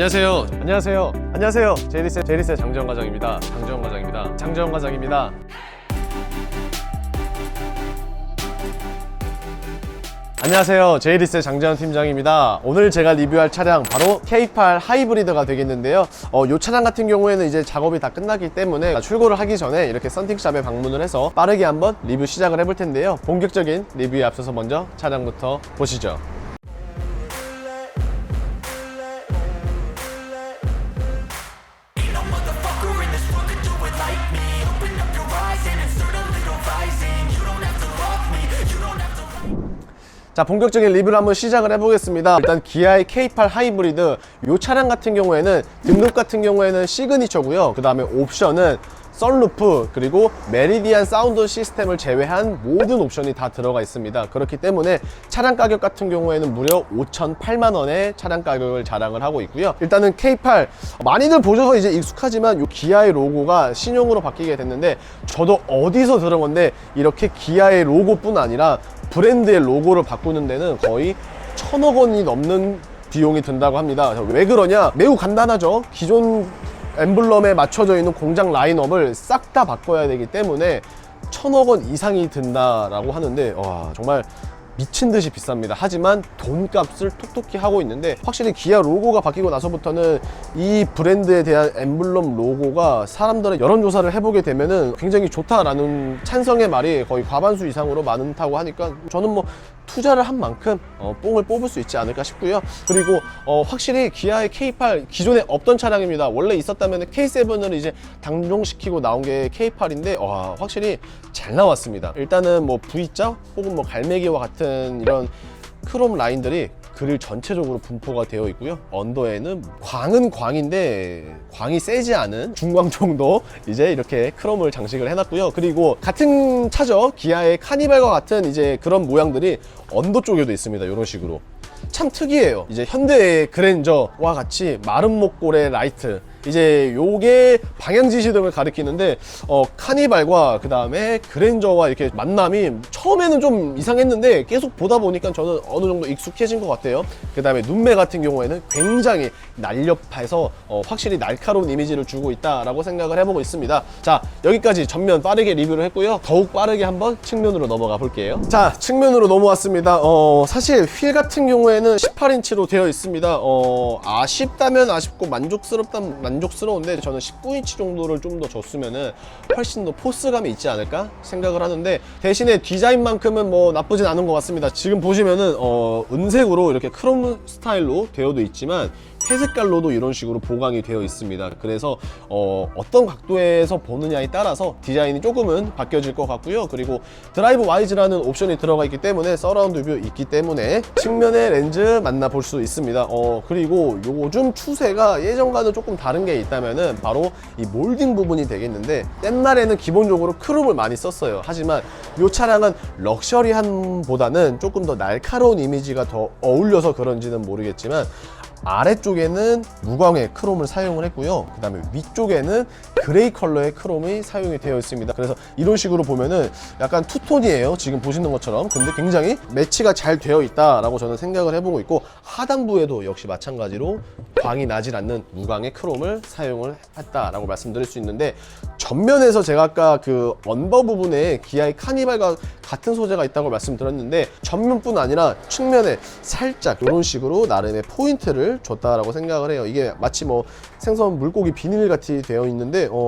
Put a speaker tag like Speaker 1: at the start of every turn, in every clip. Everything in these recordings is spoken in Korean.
Speaker 1: 안녕하세요. 안녕하세요. 안녕하세요. 제리스 제리스 장재원 과장입니다. 장재원 과장입니다. 장재원 과장입니다. 안녕하세요. 제이리스 장재현 팀장입니다. 오늘 제가 리뷰할 차량 바로 K8 하이브리드가 되겠는데요. 어, 이 차량 같은 경우에는 이제 작업이 다 끝났기 때문에 출고를 하기 전에 이렇게 썬팅샵에 방문을 해서 빠르게 한번 리뷰 시작을 해볼 텐데요. 본격적인 리뷰에 앞서서 먼저 차량부터 보시죠. 자 본격적인 리뷰를 한번 시작을 해보겠습니다. 일단 기아의 K8 하이브리드 이 차량 같은 경우에는 등급 같은 경우에는 시그니처고요. 그 다음에 옵션은 썬루프 그리고 메리디안 사운드 시스템을 제외한 모든 옵션이 다 들어가 있습니다 그렇기 때문에 차량 가격 같은 경우에는 무려 5,008만 원의 차량 가격을 자랑을 하고 있고요 일단은 K8 많이들 보셔서 이제 익숙하지만 이 기아의 로고가 신형으로 바뀌게 됐는데 저도 어디서 들은 건데 이렇게 기아의 로고뿐 아니라 브랜드의 로고를 바꾸는 데는 거의 천억 원이 넘는 비용이 든다고 합니다. 왜 그러냐? 매우 간단하죠. 기존 엠블럼에 맞춰져 있는 공장 라인업을 싹 다 바꿔야 되기 때문에 천억 원 이상이 든다라고 하는데 와 정말 미친 듯이 비쌉니다. 하지만 돈값을 톡톡히 하고 있는데 확실히 기아 로고가 바뀌고 나서부터는 이 브랜드에 대한 엠블럼 로고가 사람들의 여론조사를 해보게 되면은 굉장히 좋다라는 찬성의 말이 거의 과반수 이상으로 많다고 하니까 저는 뭐 투자를 한 만큼 어, 뽕을 뽑을 수 있지 않을까 싶고요. 그리고 어, 확실히 기아의 K8 기존에 없던 차량입니다. 원래 있었다면 K7을 이제 당종시키고 나온 게 K8인데 와 확실히 잘 나왔습니다. 일단은 뭐 V자 혹은 뭐 갈매기와 같은 이런 크롬 라인들이 그릴 전체적으로 분포가 되어 있고요. 언더에는 광은 광인데 광이 세지 않은 중광 정도 이제 이렇게 크롬을 장식을 해놨고요. 그리고 같은 차죠. 기아의 카니발과 같은 이제 그런 모양들이 언더 쪽에도 있습니다. 이런 식으로. 참 특이해요. 이제 현대의 그랜저와 같이 마른 목골의 라이트. 이제 요게 방향 지시등을 가리키는데 어 카니발과 그 다음에 그랜저와 이렇게 만남이 처음에는 좀 이상했는데 계속 보다 보니까 저는 어느 정도 익숙해진 것 같아요. 그 다음에 눈매 같은 경우에는 굉장히 날렵해서 어, 확실히 날카로운 이미지를 주고 있다라고 생각을 해보고 있습니다. 자 여기까지 전면 빠르게 리뷰를 했고요. 더욱 빠르게 한번 측면으로 넘어가 볼게요. 자 측면으로 넘어왔습니다. 어 사실 휠 같은 경우에는 18인치로 되어 있습니다. 어 아쉽다면 아쉽고 만족스럽다면 만족스러운데 저는 19인치 정도를 좀 더 줬으면은 훨씬 더 포스감이 있지 않을까 생각을 하는데 대신에 디자인만큼은 뭐 나쁘진 않은 것 같습니다. 지금 보시면은 어 은색으로 이렇게 크롬 스타일로 되어도 있지만 회색깔로도 이런 식으로 보강이 되어 있습니다. 그래서 어, 떤 각도에서 보느냐에 따라서 디자인이 조금은 바뀌어질 것 같고요. 그리고 드라이브 와이즈라는 옵션이 들어가 있기 때문에 서라운드 뷰 있기 때문에 측면의 렌즈 만나볼 수 있습니다. 어, 그리고 요즘 추세가 예전과는 조금 다른 게 있다면은 바로 이 몰딩 부분이 되겠는데 옛날에는 기본적으로 크롬을 많이 썼어요. 하지만 이 차량은 럭셔리함보다는 조금 더 날카로운 이미지가 더 어울려서 그런지는 모르겠지만 아래쪽에는 무광의 크롬을 사용을 했고요. 그 다음에 위쪽에는 그레이 컬러의 크롬이 사용이 되어 있습니다. 그래서 이런 식으로 보면은 약간 투톤이에요. 지금 보시는 것처럼. 근데 굉장히 매치가 잘 되어 있다라고 저는 생각을 해보고 있고 하단부에도 역시 마찬가지로 광이 나질 않는 무광의 크롬을 사용을 했다라고 말씀드릴 수 있는데 전면에서 제가 아까 그 언버 부분에 기아의 카니발과 같은 소재가 있다고 말씀드렸는데 전면뿐 아니라 측면에 살짝 이런 식으로 나름의 포인트를 줬다라고 생각을 해요. 이게 마치 뭐 생선 물고기 비닐 같이 되어 있는데 어,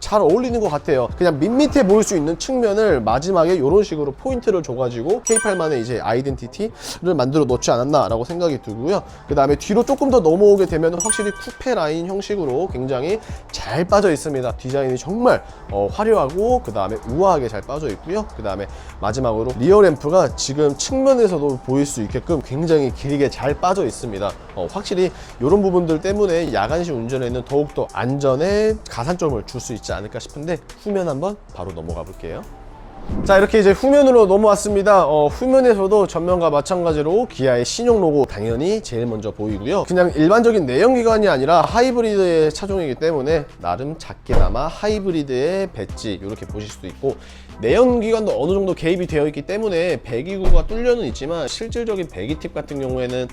Speaker 1: 잘 어울리는 것 같아요. 그냥 밋밋해 보일 수 있는 측면을 마지막에 이런 식으로 포인트를 줘가지고 K8만의 이제 아이덴티티를 만들어 놓지 않았나 라고 생각이 들고요. 그 다음에 뒤로 조금 더 넘어오게 되면 확실히 쿠페 라인 형식으로 굉장히 잘 빠져 있습니다. 디자인이 정말 어, 화려하고 그 다음에 우아하게 잘 빠져 있고요. 그 다음에 마지막으로 리어 램프가 지금 측면에서도 보일 수 있게끔 굉장히 길게 잘 빠져 있습니다. 어, 확실히 이런 부분들 때문에 야간시 운전에는 더욱더 안전에 가산점 을 줄 수 있지 않을까 싶은데 후면 한번 바로 넘어가 볼게요. 자 이렇게 이제 후면으로 넘어왔습니다 어, 후면에서도 전면과 마찬가지로 기아의 신용 로고 당연히 제일 먼저 보이고요 그냥 일반적인 내연기관이 아니라 하이브리드의 차종이기 때문에 나름 작게나마 하이브리드의 배지 이렇게 보실 수도 있고 내연기관도 어느 정도 개입이 되어 있기 때문에 배기구가 뚫려는 있지만 실질적인 배기 팁 같은 경우에는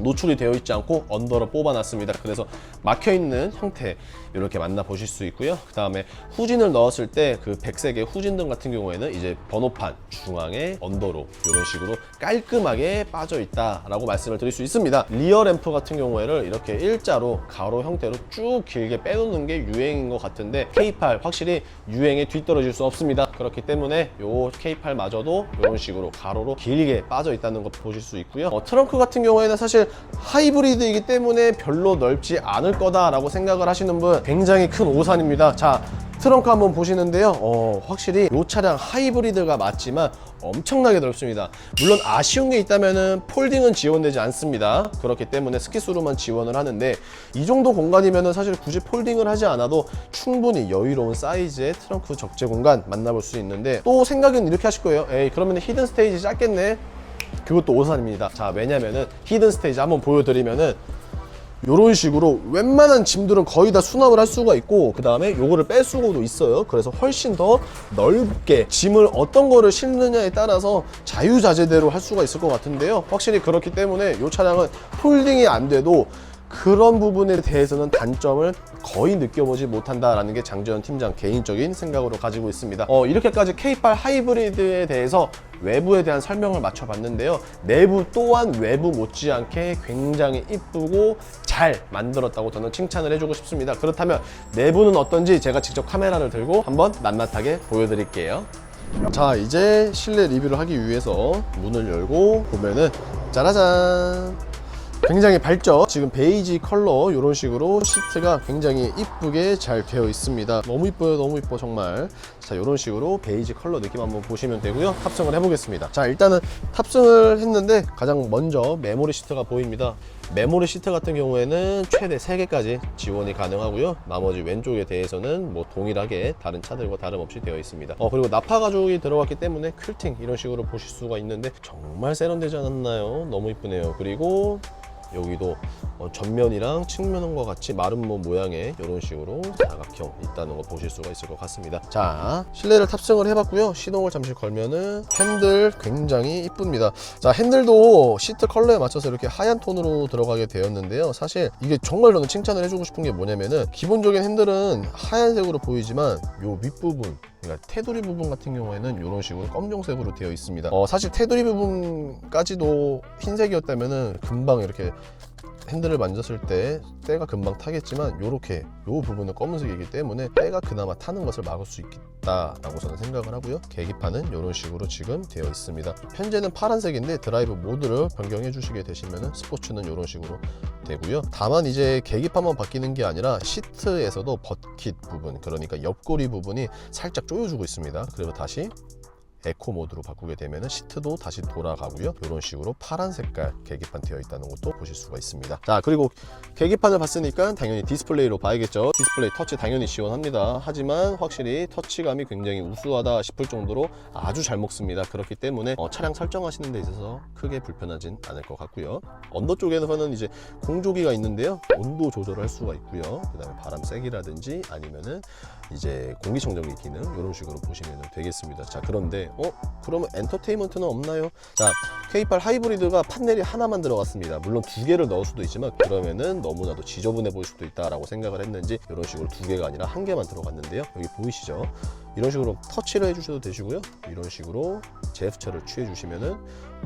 Speaker 1: 노출이 되어 있지 않고 언더로 뽑아놨습니다. 그래서 막혀 있는 형태 이렇게 만나 보실 수 있고요. 그 다음에 후진을 넣었을 때 그 백색의 후진등 같은 경우에는 이제 번호판 중앙에 언더로 이런 식으로 깔끔하게 빠져 있다라고 말씀을 드릴 수 있습니다. 리어 램프 같은 경우에는 이렇게 일자로 가로 형태로 쭉 길게 빼놓는 게 유행인 것 같은데 K8 확실히 유행에 뒤떨어질 수 없습니다. 그렇기 때문에 요 K8마저도 이런 식으로 가로로 길게 빠져 있다는 것 보실 수 있고요. 어, 트렁크 같은 경우에는 사실 하이브리드이기 때문에 별로 넓지 않을 거다라고 생각을 하시는 분 굉장히 큰 오산입니다. 자, 트렁크 한번 보시는데요. 어, 확실히 이 차량 하이브리드가 맞지만 엄청나게 넓습니다. 물론 아쉬운 게 있다면은 폴딩은 지원되지 않습니다. 그렇기 때문에 스키스로만 지원을 하는데 이 정도 공간이면은 사실 굳이 폴딩을 하지 않아도 충분히 여유로운 사이즈의 트렁크 적재 공간 만나볼 수 있는데 또 생각은 이렇게 하실 거예요. 에이 그러면 히든 스테이지 짧겠네. 그것도 오산입니다. 자, 왜냐면은 히든 스테이지 한번 보여드리면은 이런 식으로 웬만한 짐들은 거의 다 수납을 할 수가 있고 그 다음에 요거를 뺄 수고도 있어요 그래서 훨씬 더 넓게 짐을 어떤 거를 실느냐에 따라서 자유자재대로 할 수가 있을 것 같은데요 확실히 그렇기 때문에 이 차량은 폴딩이 안 돼도 그런 부분에 대해서는 단점을 거의 느껴보지 못한다라는 게 장재현 팀장 개인적인 생각으로 가지고 있습니다. 어, 이렇게까지 K8 하이브리드에 대해서 외부에 대한 설명을 맞춰봤는데요. 내부 또한 외부 못지않게 굉장히 이쁘고 잘 만들었다고 저는 칭찬을 해주고 싶습니다. 그렇다면 내부는 어떤지 제가 직접 카메라를 들고 한번 낱낱하게 보여드릴게요. 자 이제 실내 리뷰를 하기 위해서 문을 열고 보면은 짜라잔 굉장히 밝죠? 지금 베이지 컬러 이런 식으로 시트가 굉장히 이쁘게 잘 되어 있습니다. 너무 이뻐요 너무 이뻐 정말. 자 이런 식으로 베이지 컬러 느낌 한번 보시면 되고요. 탑승을 해보겠습니다. 자 일단은 탑승을 했는데 가장 먼저 메모리 시트가 보입니다. 메모리 시트 같은 경우에는 최대 3개까지 지원이 가능하고요. 나머지 왼쪽에 대해서는 뭐 동일하게 다른 차들과 다름없이 되어 있습니다. 어 그리고 나파 가죽이 들어갔기 때문에 퀼팅 이런 식으로 보실 수가 있는데 정말 세련되지 않았나요? 너무 이쁘네요. 그리고 여기도 어, 전면이랑 측면과 같이 마름모 모양의 이런 식으로 사각형 있다는 거 보실 수가 있을 것 같습니다. 자, 실내를 탑승을 해봤고요. 시동을 잠시 걸면은 핸들 굉장히 이쁩니다. 자, 핸들도 시트 컬러에 맞춰서 이렇게 하얀 톤으로 들어가게 되었는데요. 사실 이게 정말 저는 칭찬을 해주고 싶은 게 뭐냐면은 기본적인 핸들은 하얀색으로 보이지만 요 윗부분 그러니까 테두리 부분 같은 경우에는 이런 식으로 검정색으로 되어 있습니다. 어, 사실 테두리 부분까지도 흰색이었다면은 금방 이렇게 핸들을 만졌을 때 때가 금방 타겠지만 이렇게 이 부분은 검은색이기 때문에 때가 그나마 타는 것을 막을 수 있겠다라고 저는 생각을 하고요. 계기판은 이런 식으로 지금 되어 있습니다. 현재는 파란색인데 드라이브 모드를 변경해 주시게 되시면 스포츠는 이런 식으로 되고요. 다만 이제 계기판만 바뀌는 게 아니라 시트에서도 버킷 부분 그러니까 옆구리 부분이 살짝 조여주고 있습니다. 그리고 다시 에코 모드로 바꾸게 되면 시트도 다시 돌아가고요. 이런 식으로 파란 색깔 계기판 되어 있다는 것도 보실 수가 있습니다. 자 그리고 계기판을 봤으니까 당연히 디스플레이로 봐야겠죠. 디스플레이 터치 당연히 지원합니다. 하지만 확실히 터치감이 굉장히 우수하다 싶을 정도로 아주 잘 먹습니다. 그렇기 때문에 어, 차량 설정하시는 데 있어서 크게 불편하진 않을 것 같고요. 언더 쪽에는 이제 공조기가 있는데요. 온도 조절할 수가 있고요. 그 다음에 바람 세기라든지 아니면은 이제 공기청정기 기능 이런 식으로 보시면 되겠습니다. 자 그런데 어 그러면 엔터테인먼트는 없나요? 자 K8 하이브리드가 판넬이 하나만 들어갔습니다. 물론 두 개를 넣을 수도 있지만 그러면은 너무나도 지저분해 보일 수도 있다라고 생각을 했는지 이런 식으로 두 개가 아니라 한 개만 들어갔는데요. 여기 보이시죠? 이런 식으로 터치를 해주셔도 되시고요. 이런 식으로 제스처를 취해 주시면은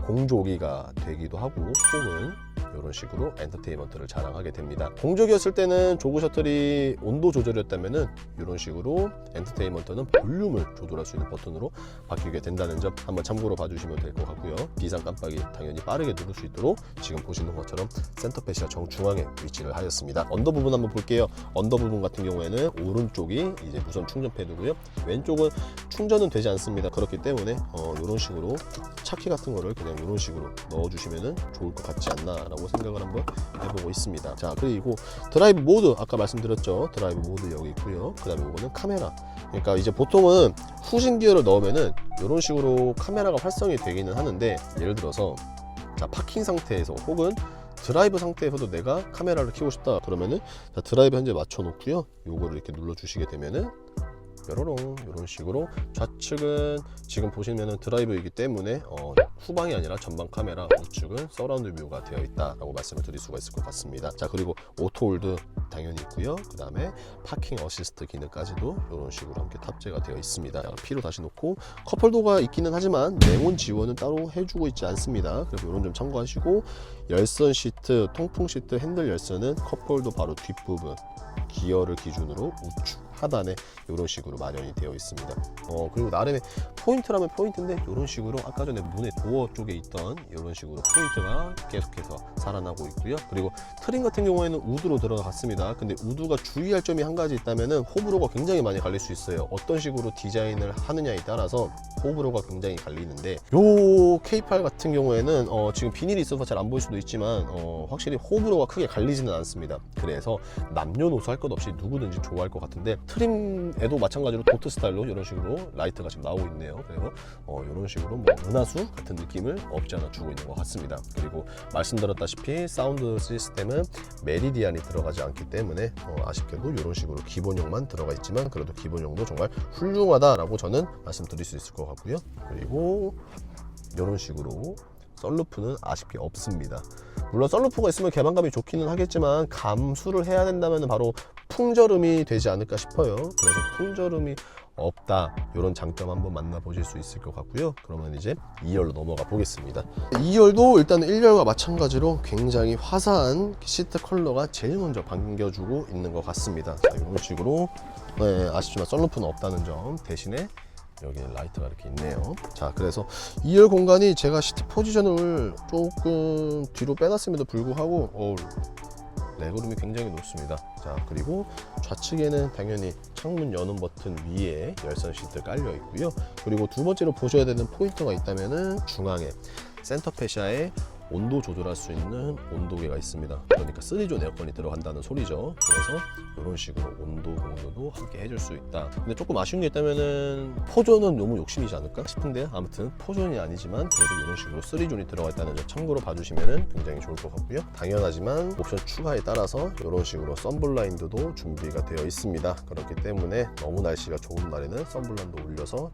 Speaker 1: 공조기가 되기도 하고 혹은 이런 식으로 엔터테인먼트를 자랑하게 됩니다. 동족이었을 때는 조그 셔틀이 온도 조절이었다면은 이런 식으로 엔터테인먼트는 볼륨을 조절할 수 있는 버튼으로 바뀌게 된다는 점 한번 참고로 봐주시면 될 것 같고요. 비상 깜빡이 당연히 빠르게 누를 수 있도록 지금 보시는 것처럼 센터페시아 정중앙에 위치를 하였습니다. 언더 부분 한번 볼게요. 언더 부분 같은 경우에는 오른쪽이 이제 무선 충전 패드고요. 왼쪽 은 충전은 되지 않습니다. 그렇기 때문에 어, 이런 식으로 차키 같은 거를 그냥 이런 식으로 넣어주시면 좋을 것 같지 않나 라고 생각을 한번 해보고 있습니다. 자 그리고 드라이브 모드 아까 말씀드렸죠. 드라이브 모드 여기 있고요. 그 다음에 이거는 카메라. 그러니까 이제 보통은 후진 기어를 넣으면은 이런 식으로 카메라가 활성이 되기는 하는데 예를 들어서 자 파킹 상태에서 혹은 드라이브 상태에서도 내가 카메라를 켜고 싶다 그러면은 자, 드라이브 현재 맞춰 놓고요 요거를 이렇게 눌러 주시게 되면은 뾰로롱 이런 식으로 좌측은 지금 보시면은 드라이브이기 때문에 어, 후방이 아니라 전방 카메라 우측은 서라운드 뷰가 되어 있다라고 말씀을 드릴 수가 있을 것 같습니다. 자 그리고 오토 홀드 당연히 있고요. 그 다음에 파킹 어시스트 기능까지도 이런 식으로 함께 탑재가 되어 있습니다. 자, P로 다시 놓고 컵홀더가 있기는 하지만 냉온 지원은 따로 해주고 있지 않습니다. 그래서 이런 점 참고하시고 열선 시트, 통풍 시트 핸들 열선은 컵홀더 바로 뒷부분 기어를 기준으로 우측 하단에 이런 식으로 마련이 되어 있습니다. 어 그리고 나름의 포인트라면 포인트인데 이런 식으로 아까 전에 문의 도어 쪽에 있던 이런 식으로 포인트가 계속해서 살아나고 있고요. 그리고 트림 같은 경우에는 우드로 들어갔습니다. 근데 우드가 주의할 점이 한 가지 있다면은 호불호가 굉장히 많이 갈릴 수 있어요. 어떤 식으로 디자인을 하느냐에 따라서 호불호가 굉장히 갈리는데 요 K8 같은 경우에는 어, 지금 비닐이 있어서 잘 안 보일 수도 있지만 어, 확실히 호불호가 크게 갈리지는 않습니다. 그래서 남녀노소 할 것 없이 누구든지 좋아할 것 같은데 트림에도 마찬가지로 도트 스타일로 이런 식으로 라이트가 지금 나오고 있네요. 그래서 어, 이런 식으로 뭐 은하수 같은 느낌을 없지 않아 주고 있는 것 같습니다. 그리고 말씀드렸다시피 사운드 시스템은 메리디안이 들어가지 않기 때문에 어, 아쉽게도 이런 식으로 기본형만 들어가 있지만 그래도 기본형도 정말 훌륭하다라고 저는 말씀드릴 수 있을 것 같고요. 그리고 이런 식으로 썬루프는 아쉽게 없습니다. 물론 썬루프가 있으면 개방감이 좋기는 하겠지만 감수를 해야 된다면 바로 풍절음이 되지 않을까 싶어요. 그래서 풍절음이 없다 이런 장점 한번 만나보실 수 있을 것 같고요. 그러면 이제 2열로 넘어가 보겠습니다. 2열도 일단 1열과 마찬가지로 굉장히 화사한 시트 컬러가 제일 먼저 반겨주고 있는 것 같습니다. 자, 이런 식으로 네, 아쉽지만 썬루프는 없다는 점 대신에 여기 라이트가 이렇게 있네요. 자, 그래서 2열 공간이 제가 시트 포지션을 조금 뒤로 빼놨음에도 불구하고 어우, 레그룸이 굉장히 높습니다. 자, 그리고 좌측에는 당연히 창문 여는 버튼 위에 열선 시트 깔려 있고요. 그리고 두 번째로 보셔야 되는 포인트가 있다면은 중앙에 센터 페시아에 온도 조절할 수 있는 온도계가 있습니다. 그러니까 3존 에어컨이 들어간다는 소리죠. 그래서 이런 식으로 온도 공조도 함께 해줄 수 있다. 근데 조금 아쉬운 게 있다면은 포존은 너무 욕심이지 않을까 싶은데 아무튼 포존이 아니지만 그래도 이런 식으로 3존이 들어가 있다는 점 참고로 봐주시면 굉장히 좋을 것 같고요. 당연하지만 옵션 추가에 따라서 이런 식으로 썬블라인드도 준비가 되어 있습니다. 그렇기 때문에 너무 날씨가 좋은 날에는 썬블라인드 올려서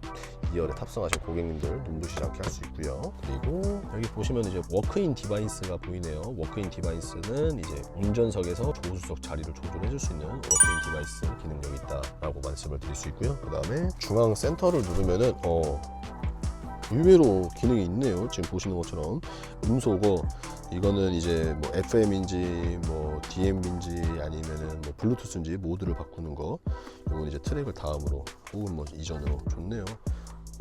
Speaker 1: 2열에 탑승하신 고객님들 눈부시지 않게 할 수 있고요. 그리고 여기 보시면 이제 워크 인 디바이스가 보이네요. 워크인 디바이스는 이제 운전석에서 조수석 자리를 조절해 줄 수 있는 워크인 디바이스 기능력이 있다라고 말씀을 드릴 수 있고요. 그 다음에 중앙 센터를 누르면은 어 의외로 기능이 있네요. 지금 보시는 것처럼 음소거 이거는 이제 뭐 FM인지 뭐 DM인지 아니면은 뭐 블루투스인지 모드를 바꾸는 거. 이건 이제 트랙을 다음으로 혹은 뭐 이전으로 좋네요.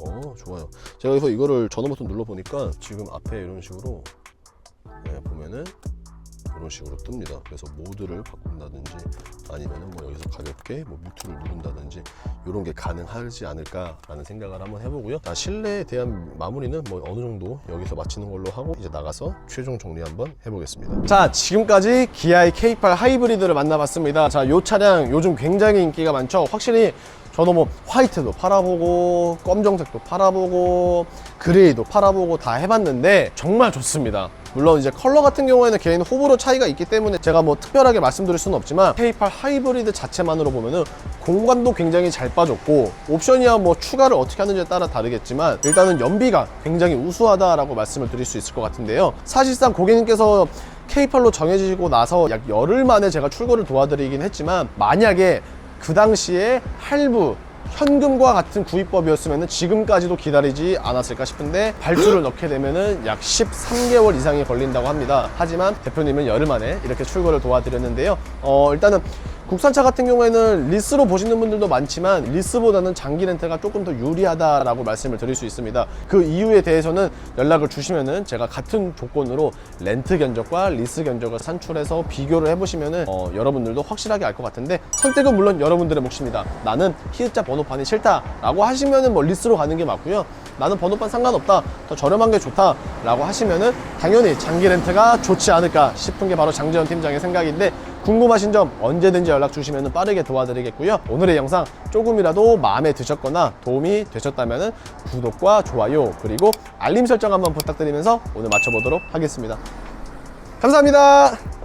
Speaker 1: 어 좋아요. 제가 여기서 이거를 전원 버튼 눌러 보니까 지금 앞에 이런 식으로 네, 보면은 이런 식으로 뜹니다. 그래서 모드를 바꾼다든지 아니면은 뭐 여기서 가볍게 뭐 뮤트를 누른다든지 이런 게 가능하지 않을까라는 생각을 한번 해보고요. 자, 실내에 대한 마무리는 뭐 어느 정도 여기서 마치는 걸로 하고 이제 나가서 최종 정리 한번 해보겠습니다. 자, 지금까지 기아의 K8 하이브리드를 만나봤습니다. 자, 이 차량 요즘 굉장히 인기가 많죠. 확실히 저도 뭐 화이트도 팔아보고 검정색도 팔아보고 그레이도 팔아보고 다 해봤는데 정말 좋습니다. 물론 이제 컬러 같은 경우에는 개인 호불호 차이가 있기 때문에 제가 뭐 특별하게 말씀드릴 수는 없지만 K8 하이브리드 자체만으로 보면은 공간도 굉장히 잘 빠졌고 옵션이야 뭐 추가를 어떻게 하는지에 따라 다르겠지만 일단은 연비가 굉장히 우수하다라고 말씀을 드릴 수 있을 것 같은데요. 사실상 고객님께서 K8로 정해지고 나서 약 열흘 만에 제가 출고를 도와드리긴 했지만 만약에 그 당시에 할부 현금과 같은 구입법이었으면 지금까지도 기다리지 않았을까 싶은데 발주를 넣게 되면은 약 13개월 이상이 걸린다고 합니다. 하지만 대표님은 열흘 만에 이렇게 출고를 도와드렸는데요. 어, 일단은 국산차 같은 경우에는 리스로 보시는 분들도 많지만 리스보다는 장기 렌트가 조금 더 유리하다라고 말씀을 드릴 수 있습니다. 그 이유에 대해서는 연락을 주시면은 제가 같은 조건으로 렌트 견적과 리스 견적을 산출해서 비교를 해보시면은 어, 여러분들도 확실하게 알 것 같은데 선택은 물론 여러분들의 몫입니다. 나는 히읗자 번호판이 싫다라고 하시면은 뭐 리스로 가는 게 맞고요. 나는 번호판 상관없다. 더 저렴한 게 좋다라고 하시면은 당연히 장기 렌트가 좋지 않을까 싶은 게 바로 장재현 팀장의 생각인데 궁금하신 점 언제든지 연락 주시면 빠르게 도와드리겠고요. 오늘의 영상 조금이라도 마음에 드셨거나 도움이 되셨다면 구독과 좋아요 그리고 알림 설정 한번 부탁드리면서 오늘 마쳐보도록 하겠습니다. 감사합니다.